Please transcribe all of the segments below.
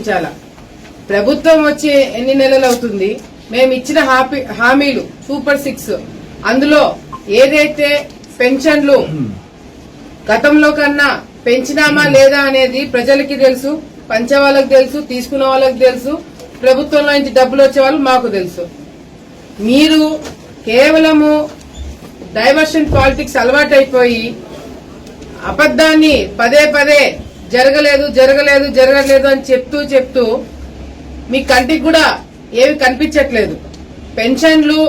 ఆలోచించాలా ప్రభుత్వం వచ్చి ఎన్ని నెలలు అవుతుంది? మేము ఇచ్చిన హామీలు సూపర్ సిక్స్. అందులో ఏదైతే పెన్షన్లు గతంలో కన్నా పెంచినామా లేదా అనేది ప్రజలకి తెలుసు పంచే వాళ్ళకి తెలుసు తీసుకున్న వాళ్ళకి తెలుసు ప్రభుత్వంలో నుంచి డబ్బులు వచ్చే వాళ్ళు మాకు తెలుసు. మీరు కేవలము డైవర్షన్ పాలిటిక్స్ అలవాటైపోయి అబద్ధాన్ని పదే పదే జరగలేదు జరగలేదు జరగలేదు అని చెప్తూ చెప్తూ మీ కంటికి కూడా ఏమి కనిపించట్లేదు. పెన్షన్లు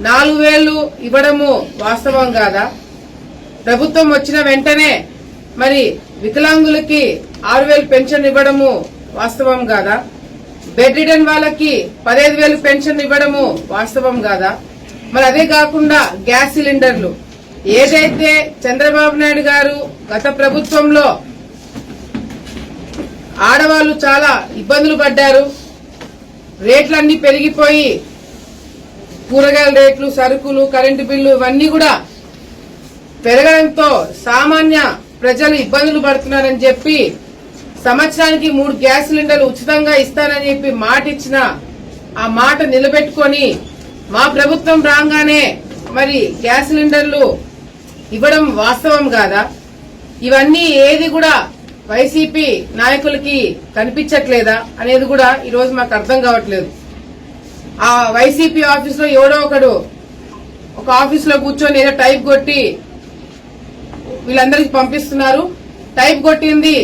నాలుగు వేలు ఇవ్వడము వాస్తవం కాదా? ప్రభుత్వం వచ్చిన వెంటనే మరి వికలాంగులకి ఆరు వేలు పెన్షన్ ఇవ్వడము వాస్తవం కాదా? బెడ్ రిటర్న్ వాళ్ళకి పదహైదు వేలు పెన్షన్ ఇవ్వడము వాస్తవం కాదా? మరి అదే కాకుండా గ్యాస్ సిలిండర్లు. ఏదైతే చంద్రబాబు నాయుడు గారు గత ప్రభుత్వంలో ఆడవాళ్ళు చాలా ఇబ్బందులు పడ్డారు. రేట్లన్నీ పెరిగిపోయి కూరగాయల రేట్లు సరుకులు కరెంటు బిల్లు ఇవన్నీ కూడా పెరగడంతో సామాన్య ప్రజలు ఇబ్బందులు పడుతున్నారని చెప్పి సంవత్సరానికి మూడు గ్యాస్ సిలిండర్లు ఉచితంగా ఇస్తానని చెప్పి మాట ఇచ్చిన ఆ మాట నిలబెట్టుకొని మా ప్రభుత్వం రాగానే మరి గ్యాస్ సిలిండర్లు ఇవ్వడం వాస్తవం కాదా? ఇవన్నీ ఏది కూడా వైసీపీ నాయకులకి కనిపించట్లేదా అనేది కూడా ఈరోజు మాకు అర్థం కావట్లేదు. ఆ వైసీపీ ఆఫీస్లో ఎవడో ఒకడు ఒక ఆఫీస్లో కూర్చొని ఏదో టైప్ కొట్టి వీళ్ళందరికీ పంపిస్తున్నారు. టైప్ కొట్టింది.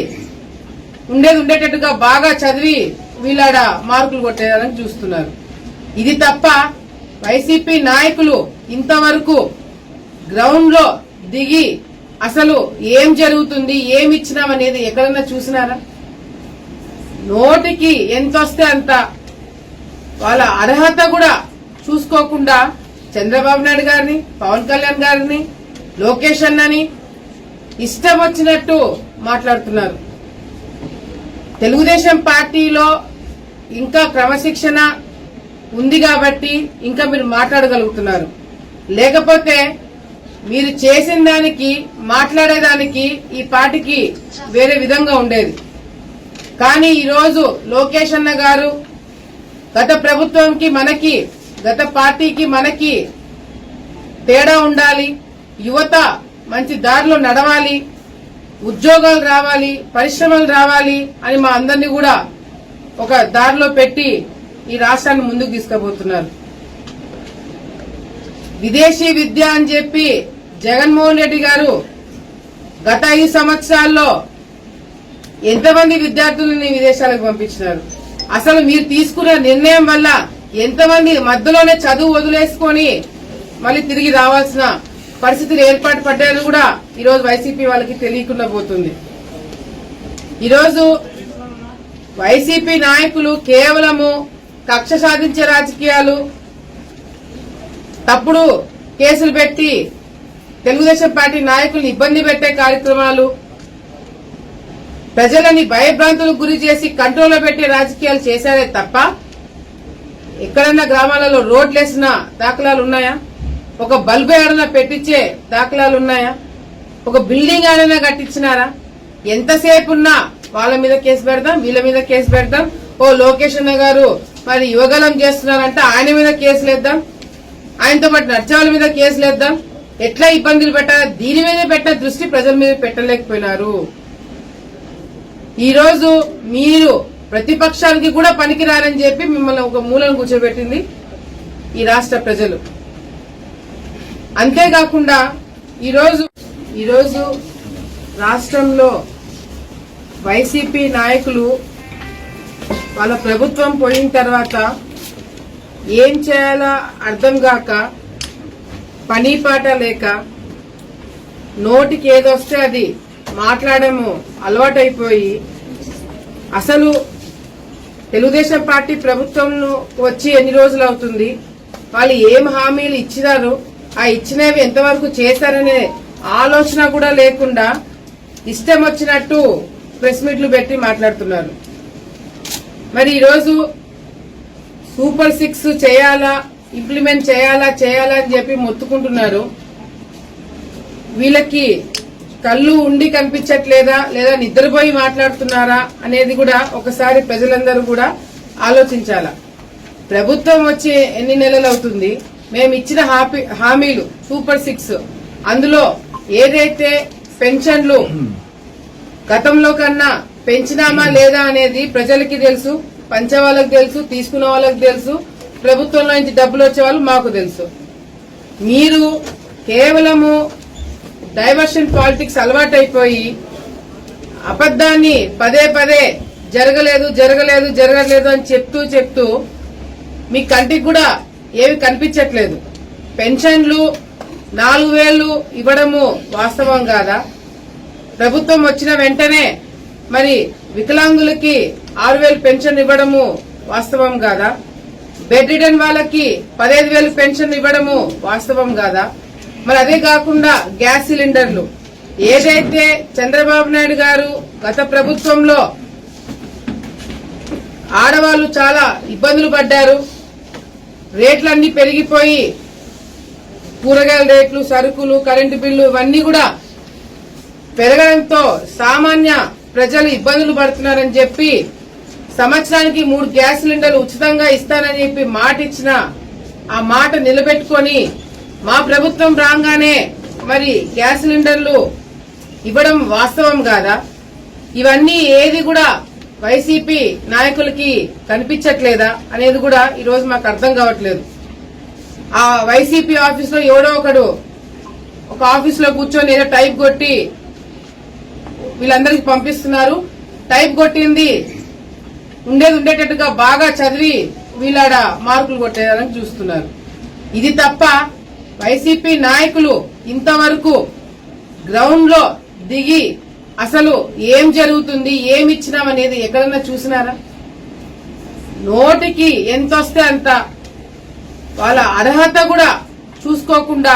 ఉండేది ఉండేటట్టుగా బాగా చదివి వీళ్ళాడ మార్కులు కొట్టేయాలని చూస్తున్నారు. ఇది తప్ప వైసీపీ నాయకులు ఇంతవరకు గ్రౌండ్లో దిగి అసలు ఏం జరుగుతుంది ఏమి ఇచ్చినామనేది ఎక్కడన్నా చూసినారా? నోటికి ఎంత వస్తే అంత. వాళ్ళ అర్హత కూడా చూసుకోకుండా చంద్రబాబు నాయుడు గారిని పవన్ కళ్యాణ్ గారిని లోకేష్ అన్నని ఇష్టం వచ్చినట్టు మాట్లాడుతున్నారు. తెలుగుదేశం పార్టీలో ఇంకా క్రమశిక్షణ ఉంది కాబట్టి ఇంకా మీరు మాట్లాడగలుగుతున్నారు. లేకపోతే మీరు చేసిన దానికి మాట్లాడేదానికి ఈ పార్టీకి వేరే విధంగా ఉండేది. కానీ ఈరోజు లోకేష్ అన్న గారు గత ప్రభుత్వంకి మనకి గత పార్టీకి మనకి తేడా ఉండాలి యువత మంచి దారిలో నడవాలి ఉద్యోగాలు రావాలి పరిశ్రమలు రావాలి అని మా అందరినీ కూడా ఒక దారిలో పెట్టి ఈ రాష్ట్రాన్ని ముందుకు తీసుకుపోతున్నారు. విదేశీ విద్య అని చెప్పి జగన్మోహన్ రెడ్డి గారు గత ఐదు సంవత్సరాల్లో ఎంతమంది విద్యార్థులని విదేశాలకు పంపించినారు? అసలు మీరు తీసుకున్న నిర్ణయం వల్ల ఎంతమంది మధ్యలోనే చదువు వదిలేసుకొని మళ్ళీ తిరిగి రావాల్సిన పరిస్థితులు ఏర్పాటు పడ్డాయని కూడా ఈరోజు వైసీపీ వాళ్ళకి తెలియకుండా పోతుంది. ఈరోజు వైసీపీ నాయకులు కేవలము కక్ష సాధించే రాజకీయాలు తప్పుడు కేసులు పెట్టి తెలుగుదేశం పార్టీ నాయకుల్ని ఇబ్బంది పెట్టే కార్యక్రమాలు ప్రజలని భయభ్రాంతులకు గురి చేసి కంట్రోల్లో పెట్టే రాజకీయాలు చేశారే తప్ప ఎక్కడన్నా గ్రామాలలో రోడ్లు వేసిన దాఖలాలు ఉన్నాయా ఒక బల్బు ఏడన్నా పెట్టించే దాఖలాలు ఉన్నాయా ఒక బిల్డింగ్ ఏడైనా కట్టించినారా? ఎంతసేపు ఉన్నా వాళ్ళ మీద కేసు పెడదాం వీళ్ళ మీద కేసు పెడదాం. ఓ లోకేష్ అన్న గారు మరి యువగలం చేస్తున్నారంటే ఆయన మీద కేసులు వేద్దాం ఆయనతో పాటు నచ్చవాళ్ళ మీద కేసులు వేద్దాం ఎట్లా ఇబ్బందులు పెట్టాలి దీని మీద పెట్టిన దృష్టి ప్రజల మీద పెట్టలేకపోయినారు. ఈరోజు మీరు ప్రతిపక్షానికి కూడా పనికిరారని చెప్పి మిమ్మల్ని ఒక మూలను కూర్చోబెట్టింది ఈ రాష్ట్ర ప్రజలు. అంతేకాకుండా ఈరోజు ఈరోజు రాష్ట్రంలో వైసీపీ నాయకులు వాళ్ళ ప్రభుత్వం పోయిన తర్వాత ఏం చేయాలో అర్థం కాక పని పాట లేక నోటికి ఏదొస్తే అది మాట్లాడము అలవాటైపోయి అసలు తెలుగుదేశం పార్టీ ప్రభుత్వం వచ్చి ఎన్ని రోజులు అవుతుంది? వాళ్ళు ఏం హామీలు ఇచ్చినారు? ఆ ఇచ్చినవి ఎంతవరకు చేశారనే ఆలోచన కూడా లేకుండా ఇష్టం వచ్చినట్టు ప్రెస్ మీట్లు పెట్టి మాట్లాడుతున్నారు. మరి ఈరోజు సూపర్ సిక్స్ చేయాలా? ఇంప్లిమెంట్ చేయాలా చేయాలా అని చెప్పి మొత్తుకుంటున్నారు. వీళ్ళకి కళ్ళు ఉండి కనిపించట్లేదా లేదా నిద్రపోయి మాట్లాడుతున్నారా అనేది కూడా ఒకసారి ప్రజలందరూ కూడా ఆలోచించాల. ప్రభుత్వం వచ్చి ఎన్ని నెలలు అవుతుంది? మేము ఇచ్చిన హాపీ- హామీలు సూపర్ సిక్స్. అందులో ఏదైతే పెన్షన్లు గతంలో కన్నా పెంచినామా లేదా అనేది ప్రజలకి తెలుసు పంచే వాళ్ళకి తెలుసు తీసుకున్న వాళ్ళకి తెలుసు ప్రభుత్వంలో నుంచి డబ్బులు వచ్చే వాళ్ళు మాకు తెలుసు. మీరు కేవలము డైవర్షన్ పాలిటిక్స్ అలవాటైపోయి అబద్ధాన్ని పదే పదే జరగలేదు జరగలేదు జరగలేదు అని చెప్తూ చెప్తూ మీ కంటికి కూడా ఏమి కనిపించట్లేదు. పెన్షన్లు నాలుగు వేలు ఇవ్వడము వాస్తవం కాదా? ప్రభుత్వం వచ్చిన వెంటనే మరి వికలాంగులకి ఆరు వేలు పెన్షన్ ఇవ్వడము వాస్తవం కాదా? బెడ్ రిటర్న్ వాళ్ళకి పదహైదు వేలు పెన్షన్ ఇవ్వడము వాస్తవం కాదా? మరి అదే కాకుండా గ్యాస్ సిలిండర్లు. ఏదైతే చంద్రబాబు నాయుడు గారు గత ప్రభుత్వంలో ఆడవాళ్ళు చాలా ఇబ్బందులు పడ్డారు రేట్లన్నీ పెరిగిపోయి కూరగాయల రేట్లు సరుకులు కరెంటు బిల్లు ఇవన్నీ కూడా పెరగడంతో సామాన్య ప్రజలు ఇబ్బందులు పడుతున్నారని చెప్పి సంవత్సరానికి మూడు గ్యాస్ సిలిండర్లు ఉచితంగా ఇస్తానని చెప్పి మాట ఇచ్చిన ఆ మాట నిలబెట్టుకొని మా ప్రభుత్వం రాగానే మరి గ్యాస్ సిలిండర్లు ఇవ్వడం వాస్తవం కాదా? ఇవన్నీ ఏది కూడా వైసీపీ నాయకులకి కనిపించట్లేదా అనేది కూడా ఈరోజు మాకు అర్థం కావట్లేదు. ఆ వైసీపీ ఆఫీస్లో ఎవడో ఒకడు ఒక ఆఫీస్లో కూర్చొని ఏదో టైప్ కొట్టి వీళ్ళందరికీ పంపిస్తున్నారు. టైప్ కొట్టింది ఉండేది ఉండేటట్టుగా బాగా చదివి వీళ్ళాడ మార్కులు కొట్టేదని చూస్తున్నారు. ఇది తప్ప వైసీపీ నాయకులు ఇంతవరకు గ్రౌండ్లో దిగి అసలు ఏం జరుగుతుంది ఏమి ఇచ్చినాం అనేది ఎక్కడన్నా చూసినారా? నోటికి ఎంత వస్తే అంత వాళ్ళ అర్హత కూడా చూసుకోకుండా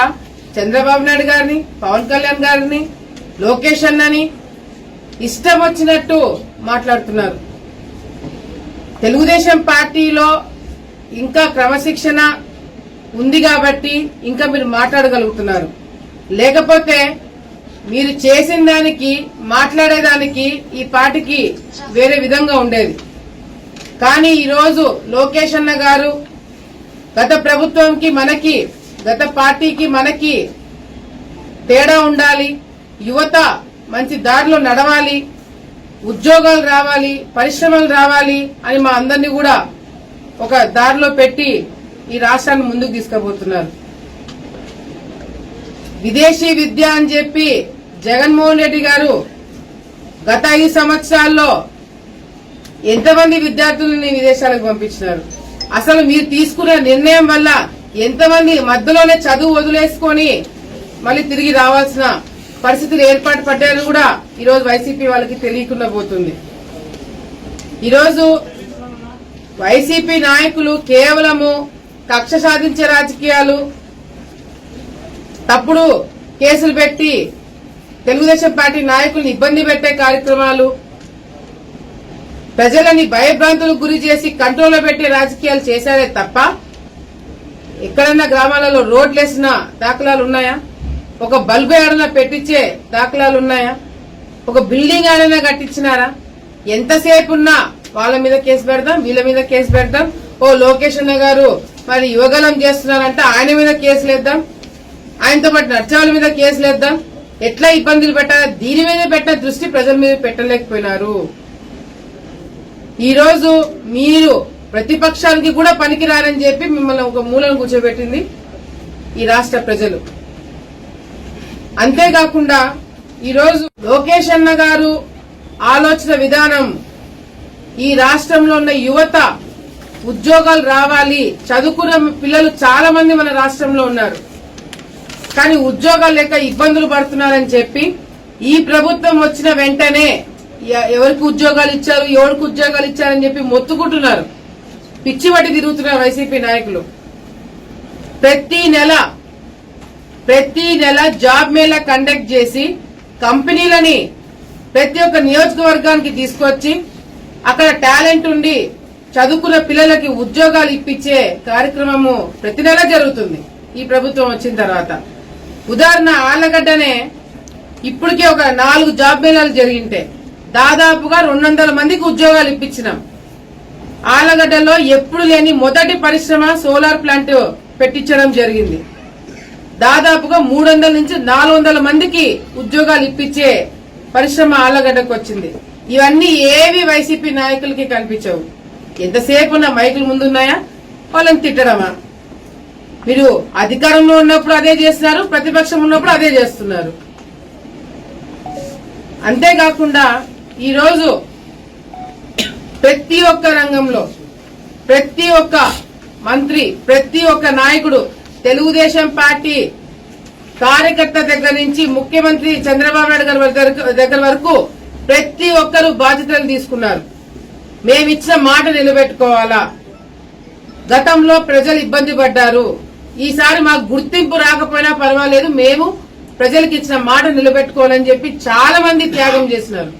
చంద్రబాబు నాయుడు గారిని పవన్ కళ్యాణ్ గారిని లోకేష్ అన్నని ఇష్టం వచ్చినట్టు మాట్లాడుతున్నారు. తెలుగుదేశం పార్టీలో ఇంకా క్రమశిక్షణ ఉంది కాబట్టి ఇంకా మీరు మాట్లాడగలుగుతున్నారు. లేకపోతే మీరు చేసిన దానికి మాట్లాడేదానికి ఈ పార్టీకి వేరే విధంగా ఉండేది. కానీ ఈరోజు లోకేష్ అన్న గారు గత ప్రభుత్వంకి మనకి గత పార్టీకి మనకి తేడా ఉండాలి యువత మంచి దారిలో నడవాలి ఉద్యోగాలు రావాలి పరిశ్రమలు రావాలి అని మా అందరినీ కూడా ఒక దారిలో పెట్టి ఈ రాష్ట్రాన్ని ముందుకు తీసుకుపోతున్నారు. విదేశీ విద్య అని చెప్పి జగన్మోహన్ రెడ్డి గారు గత ఐదు సంవత్సరాల్లో ఎంతమంది విద్యార్థులని విదేశాలకు పంపించినారు? అసలు మీరు తీసుకున్న నిర్ణయం వల్ల ఎంతమంది మధ్యలోనే చదువు వదిలేసుకొని మళ్ళీ తిరిగి రావాల్సిన పరిస్థితులు ఏర్పాటు పడ్డాయని కూడా ఈరోజు వైసీపీ వాళ్ళకి తెలియకుండా పోతుంది. ఈరోజు వైసీపీ నాయకులు కేవలము కక్ష సాధించే రాజకీయాలు తప్పుడు కేసులు పెట్టి తెలుగుదేశం పార్టీ నాయకుల్ని ఇబ్బంది పెట్టే కార్యక్రమాలు ప్రజలని భయభ్రాంతులకు గురి చేసి కంట్రోల్లో పెట్టే రాజకీయాలు చేశారే తప్ప ఎక్కడన్నా గ్రామాలలో రోడ్లేసిన దాఖలాలు ఉన్నాయా? ఒక బల్బు ఏడన్నా పెట్టించే దాఖలాలు ఉన్నాయా? ఒక బిల్డింగ్ ఏడైనా కట్టించినారా? ఎంతసేపు ఉన్నా వాళ్ళ మీద కేసు పెడదాం వీళ్ళ మీద కేసు పెడదాం. ఓ లోకేష్ అన్న గారు మరి యువగలం చేస్తున్నారంటే ఆయన మీద కేసులు వేద్దాం ఆయనతో పాటు నర్చాల మీద కేసులేద్దాం ఎట్లా ఇబ్బందులు పెట్టాలా? దీని మీద పెట్టిన దృష్టి ప్రజల మీద పెట్టలేకపోయినారు. ఈరోజు మీరు ప్రతిపక్షానికి కూడా పనికిరారని చెప్పి మిమ్మల్ని ఒక మూలను కూర్చోబెట్టింది ఈ రాష్ట్ర ప్రజలు. అంతేకాకుండా ఈరోజు లోకేష్ అన్న గారు ఆలోచన విధానం ఈ రాష్ట్రంలో ఉన్న యువత ఉద్యోగాలు రావాలి చదువుకున్న పిల్లలు చాలా మంది మన రాష్ట్రంలో ఉన్నారు. కానీ ఉద్యోగాలు లేక ఇబ్బందులు పడుతున్నారని చెప్పి ఈ ప్రభుత్వం వచ్చిన వెంటనే ఎవరికి ఉద్యోగాలు ఇచ్చారు ఎవరికి ఉద్యోగాలు ఇచ్చారని చెప్పి మొత్తుకుంటున్నారు. పిచ్చి తిరుగుతున్నారు వైసీపీ నాయకులు. ప్రతి నెల ప్రతి నెల జాబ్ మేళా కండక్ట్ చేసి కంపెనీలని ప్రతి ఒక్క నియోజకవర్గానికి తీసుకొచ్చి అక్కడ టాలెంట్ ఉండి చదువుకున్న పిల్లలకి ఉద్యోగాలు ఇప్పించే కార్యక్రమము ప్రతి నెల జరుగుతుంది ఈ ప్రభుత్వం వచ్చిన తర్వాత. ఉదాహరణ ఆళ్ళగడ్డనే ఇప్పటికే ఒక నాలుగు జాబ్ మేళాలు జరిగింటే దాదాపుగా రెండు వందల మందికి ఉద్యోగాలు ఇప్పించినాం. ఆలగడ్డలో ఎప్పుడు లేని మొదటి పరిశ్రమ సోలార్ ప్లాంట్ పెట్టించడం జరిగింది. దాదాపుగా మూడు వందల నుంచి నాలుగు వందల మందికి ఉద్యోగాలు ఇప్పించే పరిశ్రమ ఆలగడ్డకు వచ్చింది ఇవన్నీ ఏవి వైసీపీ నాయకులకి కనిపించవు. ఎంతసేపు ఉన్న మైకులు ముందున్నాయా? వాళ్ళని తిట్టడమా? మీరు అధికారంలో ఉన్నప్పుడు అదే చేస్తున్నారు ప్రతిపక్షం ఉన్నప్పుడు అదే చేస్తున్నారు. అంతేకాకుండా ఈరోజు ప్రతి ఒక్క రంగంలో ప్రతి ఒక్క మంత్రి ప్రతి ఒక్క నాయకుడు తెలుగుదేశం పార్టీ కార్యకర్త దగ్గర నుంచి ముఖ్యమంత్రి చంద్రబాబు నాయుడు గారి దగ్గర- దగ్గర వరకు ప్రతి ఒక్కరూ బాధ్యతలు తీసుకున్నారు. మేమిచ్చిన మాట నిలబెట్టుకోవాలా? గతంలో ప్రజలు ఇబ్బంది పడ్డారు. ఈసారి మాకు గుర్తింపు రాకపోయినా పర్వాలేదు. మేము ప్రజలకు ఇచ్చిన మాట నిలబెట్టుకోవాలని చెప్పి చాలా మంది త్యాగం చేసినారు.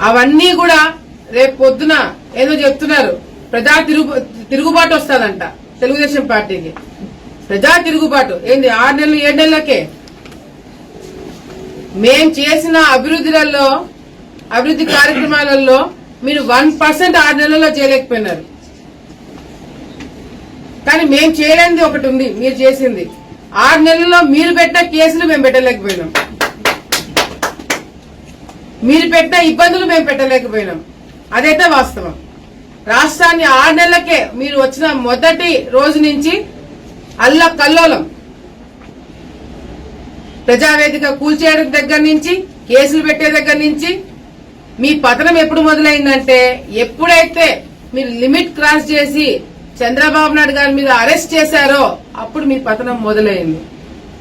అవన్నీ కూడా రేపు పొద్దున ఏదో చెప్తున్నారు. ప్రజా తిరుగు తిరుగుబాటు వస్తుందంట. తెలుగుదేశం పార్టీకి. ప్రజా తిరుగుబాటు. ఏంది ఆరు నెలలు ఏడు నెలలకే? మేం చేసిన అభివృద్ధిలలో అభివృద్ధి కార్యక్రమాలలో మీరు వన్ పర్సెంట్ ఆరు నెలల్లో చేయలేకపోయినారు. కానీ మేం చేయలేనిది ఒకటి ఉంది మీరు చేసింది. ఆరు నెలల్లో మీరు పెట్టిన కేసులు మేము పెట్టలేకపోయినాం. మీరు పెట్టిన ఇబ్బందులు మేము పెట్టలేకపోయినాం. అదైతే వాస్తవం. రాష్ట్రాన్ని ఆరు నెలలకే మీరు వచ్చిన మొదటి రోజు నుంచి అల్ల కల్లోలం. ప్రజావేదిక కూల్చేయడం దగ్గర నుంచి కేసులు పెట్టే దగ్గర నుంచి మీ పతనం ఎప్పుడు మొదలైందంటే ఎప్పుడైతే మీరు లిమిట్ క్రాస్ చేసి చంద్రబాబు నాయుడు గారి మీద అరెస్ట్ చేశారో అప్పుడు మీ పతనం మొదలైంది.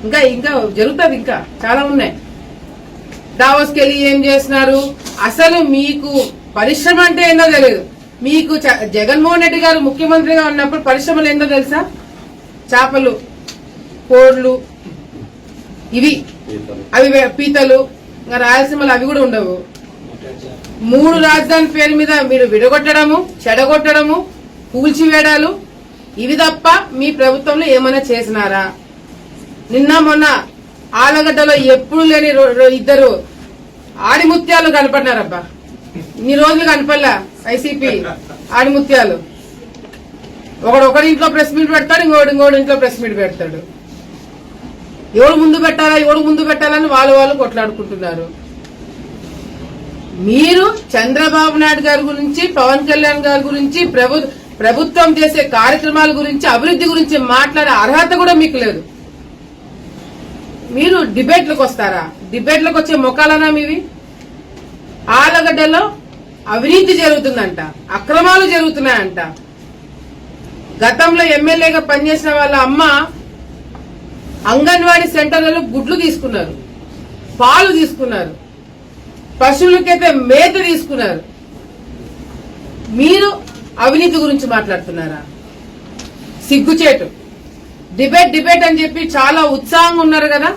ఇంకా ఇంకా జరుగుతుంది ఇంకా చాలా ఉన్నాయి. దావోస్కి వెళ్ళి ఏం చేస్తున్నారు? అసలు మీకు పరిశ్రమ అంటే ఏందో తెలియదు మీకు చ- జగన్మోహన్ రెడ్డి గారు ముఖ్యమంత్రిగా ఉన్నప్పుడు పరిశ్రమలు ఏందో తెలుసా? చేపలు కోళ్ళు ఇవి. అవి పీతలు ఇంకా రాయలసీమలు అవి కూడా ఉండవు. మూడు రాజధాని పేరు మీద మీరు విడగొట్టడము చెడగొట్టడము కూల్చివేయడాలు ఇవి తప్ప మీ ప్రభుత్వంలో ఏమైనా చేసినారా? నిన్న మొన్న ఆలగడ్డలో ఎప్పుడు లేని రో- రో- ఇద్దరు ఆడిముత్యాలు కనపడినారబ్బా. ఇన్ని రోజులు కనపడలా వైసీపీ ఆడిముత్యాలు ఒకడు ఒకడి ఇంట్లో ప్రెస్ మీట్ పెడతాడు ఇంకోటి ఇంకోటి ఇంట్లో ప్రెస్ మీట్ పెడతాడు. ఎవడు ముందు పెట్టాలా ఎవడు ముందు పెట్టాలని వాళ్ళు వాళ్ళు కొట్లాడుకుంటున్నారు. మీరు చంద్రబాబు నాయుడు గారి గురించి పవన్ కళ్యాణ్ గారి గురించి ప్రభు ప్రభుత్వం చేసే కార్యక్రమాల గురించి అభివృద్ధి గురించి మాట్లాడే అర్హత కూడా మీకు లేదు. మీరు డిబేట్లకు వస్తారా? డిబేట్లకు వచ్చే మొక్కలనా మీవి? ఆలగడ్డలో అవినీతి జరుగుతుందంట అక్రమాలు జరుగుతున్నాయంట. గతంలో ఎమ్మెల్యేగా పనిచేసిన వాళ్ళ అమ్మ అంగన్వాడీ సెంటర్లలో గుడ్లు తీసుకున్నారు పాలు తీసుకున్నారు పశువులకైతే మేత తీసుకున్నారు. మీరు అవినీతి గురించి మాట్లాడుతున్నారా? సిగ్గుచేటు. డిబేట్ డిబేట్ అని చెప్పి చాలా ఉత్సాహంగా ఉన్నారు కదా?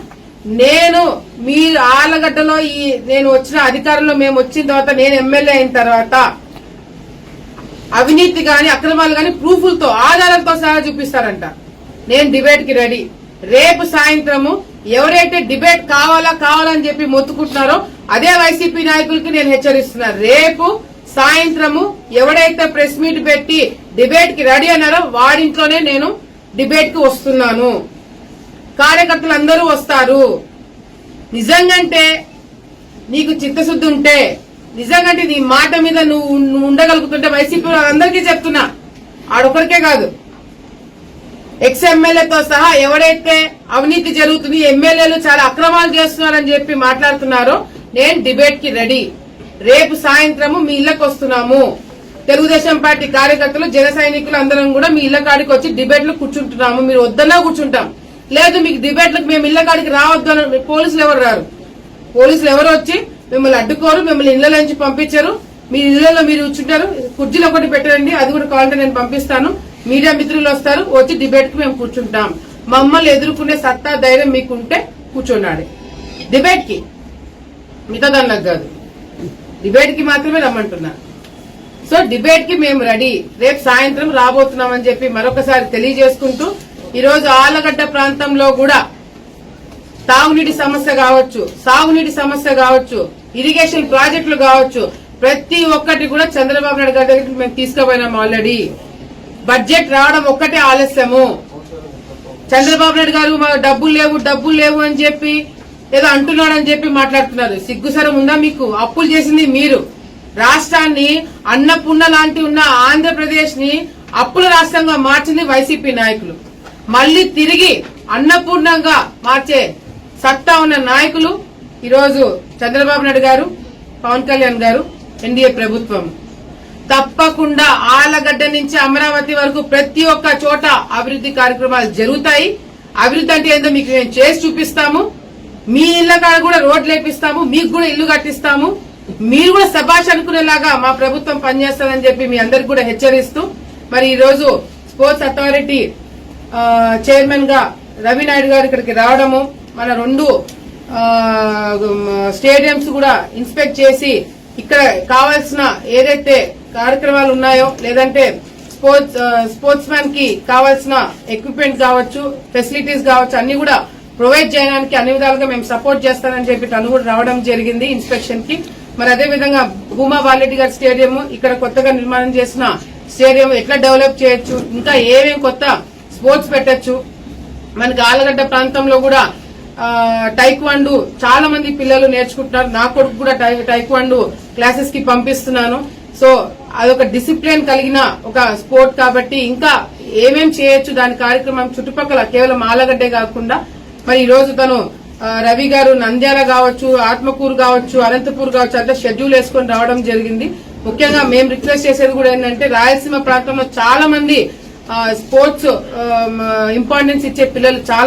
నేను మీరు ఆలగడ్డలో ఈ నేను వచ్చిన అధికారంలో మేము వచ్చిన తర్వాత నేను ఎమ్మెల్యే అయిన తర్వాత అవినీతి గాని అక్రమాలు గాని ప్రూఫ్లతో ఆధారాలతో సహా చూపిస్తారంట. నేను డిబేట్కి రెడీ. రేపు సాయంత్రము ఎవరైతే డిబేట్ కావాలా కావాలని చెప్పి మొత్తుకుంటున్నారో అదే వైసీపీ నాయకులకి నేను హెచ్చరిస్తున్నా. రేపు సాయంత్రము ఎవడైతే ప్రెస్ మీట్ పెట్టి డిబేట్కి రెడీ అన్నారో వాడింట్లోనే నేను డిబేట్కి వస్తున్నాను. కార్యకర్తలు అందరూ వస్తారు. నిజంగంటే నీకు చిత్తశుద్ధి ఉంటే నిజంగంటే నీ మాట మీద నువ్వు నువ్వు ఉండగలుగుతుంటే వైసీపీ అందరికీ చెప్తున్నా. ఆడొక్కరికే కాదు. ఎక్స్ ఎమ్మెల్యేతో సహా ఎవరైతే అవినీతి జరుగుతుంది ఎమ్మెల్యేలు చాలా అక్రమాలు చేస్తున్నారని చెప్పి మాట్లాడుతున్నారో నేను డిబేట్కి రెడీ. రేపు సాయంత్రము మీ ఇళ్ళకు వస్తున్నాము. తెలుగుదేశం పార్టీ కార్యకర్తలు జన సైనికులు అందరం కూడా మీ ఇళ్ళ కాడికి వచ్చి డిబేట్లు కూర్చుంటున్నాము. మీరు వద్దన్నా కూర్చుంటాం. లేదు మీకు డిబేట్లకు మేము ఇళ్ళ కాడికి రావద్దు అని పోలీసులు ఎవరు రారు? పోలీసులు ఎవరు వచ్చి మిమ్మల్ని అడ్డుకోరు మిమ్మల్ని ఇళ్ళ నుంచి పంపించరు. మీ ఇళ్ళలో మీరు కూర్చుంటారు కుర్చీలు ఒకటి పెట్టండి అది కూడా కావాలంటే నేను పంపిస్తాను. మీడియా మిత్రులు వస్తారు వచ్చి డిబేట్కి మేము కూర్చుంటాం. మమ్మల్ని ఎదుర్కొనే సత్తా ధైర్యం మీకుంటే కూర్చున్నాడు డిబేట్కి మిగతా కాదు. డిబేట్కి మాత్రమే రమ్మంటున్నా. సో డిబేట్కి మేము రెడీ. రేపు సాయంత్రం రాబోతున్నామని చెప్పి మరొకసారి తెలియజేసుకుంటూ ఈరోజు ఆలగడ్డ ప్రాంతంలో కూడా తాగునీటి సమస్య కావచ్చు సాగునీటి సమస్య కావచ్చు ఇరిగేషన్ ప్రాజెక్టులు కావచ్చు ప్రతి ఒక్కటి కూడా చంద్రబాబు నాయుడు గారి దగ్గరికి మేము తీసుకుపోయినాం ఆల్రెడీ బడ్జెట్ రావడం ఒక్కటే ఆలస్యము. చంద్రబాబు నాయుడు గారు మా డబ్బులు లేవు డబ్బులు లేవు అని చెప్పి ఏదో అంటున్నాడని చెప్పి మాట్లాడుతున్నారు. సిగ్గుసరం ఉందా మీకు? అప్పులు చేసింది మీరు. రాష్ట్రాన్ని అన్నపూర్ణ లాంటి ఉన్న ఆంధ్రప్రదేశ్ని అప్పుల రాష్ట్రంగా మార్చింది వైసీపీ నాయకులు. మళ్ళీ తిరిగి అన్నపూర్ణంగా మార్చే సత్తా ఉన్న నాయకులు ఈరోజు చంద్రబాబు నాయుడు గారు పవన్ కళ్యాణ్ గారు ఎన్డీఏ ప్రభుత్వం. తప్పకుండా ఆలగడ్డ నుంచి అమరావతి వరకు ప్రతి ఒక్క చోట అభివృద్ధి కార్యక్రమాలు జరుగుతాయి. అభివృద్ధి అంటే ఏందో మీకు మేము చేసి చూపిస్తాము. మీ ఇళ్ళ కాడ కూడా రోడ్లు వేపిస్తాము మీకు కూడా ఇల్లు కట్టిస్తాము. మీరు కూడా సభాష్ అనుకునేలాగా మా ప్రభుత్వం పనిచేస్తుందని చెప్పి మీ అందరికి కూడా హెచ్చరిస్తూ మరి ఈ రోజు స్పోర్ట్స్ అథారిటీ చైర్మన్గా చైర్మన్గా రవి నాయుడు గారు ఇక్కడికి రావడము మన రెండు స్టేడియంస్ కూడా ఇన్స్పెక్ట్ చేసి ఇక్కడ కావాల్సిన ఏదైతే కార్యక్రమాలు ఉన్నాయో లేదంటే స్పోర్ట్స్ స్పోర్ట్స్ మ్యాన్కి కావాల్సిన ఎక్విప్మెంట్ కావచ్చు ఫెసిలిటీస్ కావచ్చు అన్ని కూడా ప్రొవైడ్ చేయడానికి అన్ని విధాలుగా మేము సపోర్ట్ చేస్తానని చెప్పి తను కూడా రావడం జరిగింది ఇన్స్పెక్షన్కి. మరి అదే విధంగా భూమా బాలరెడ్డి గారి స్టేడియం ఇక్కడ కొత్తగా నిర్మాణం చేసిన స్టేడియం ఎట్లా డెవలప్ చేయొచ్చు ఇంకా ఏమేమి కొత్త స్పోర్ట్స్ పెట్టొచ్చు. మనకి ఆలగడ్డ ప్రాంతంలో కూడా టైక్వాండు చాలా మంది పిల్లలు నేర్చుకుంటున్నారు. నా కొడుకు కూడా టై టైక్వాండు క్లాసెస్కి పంపిస్తున్నాను. సో అదొక డిసిప్లిన్ కలిగిన ఒక స్పోర్ట్ కాబట్టి ఇంకా ఏమేం చేయొచ్చు దాని కార్యక్రమం చుట్టుపక్కల కేవలం ఆలగడ్డే కాకుండా మరి ఈ రోజు తను రవి గారు నంద్యాల కావచ్చు ఆత్మకూరు కావచ్చు అనంతపూర్ కావచ్చు అంతా షెడ్యూల్ వేసుకొని రావడం జరిగింది. ముఖ్యంగా మేము రిక్వెస్ట్ చేసేది కూడా ఏంటంటే రాయలసీమ ప్రాంతంలో చాలా మంది స్పోర్ట్స్ ఇంపార్టెన్స్ ఇచ్చే పిల్లలు చాలా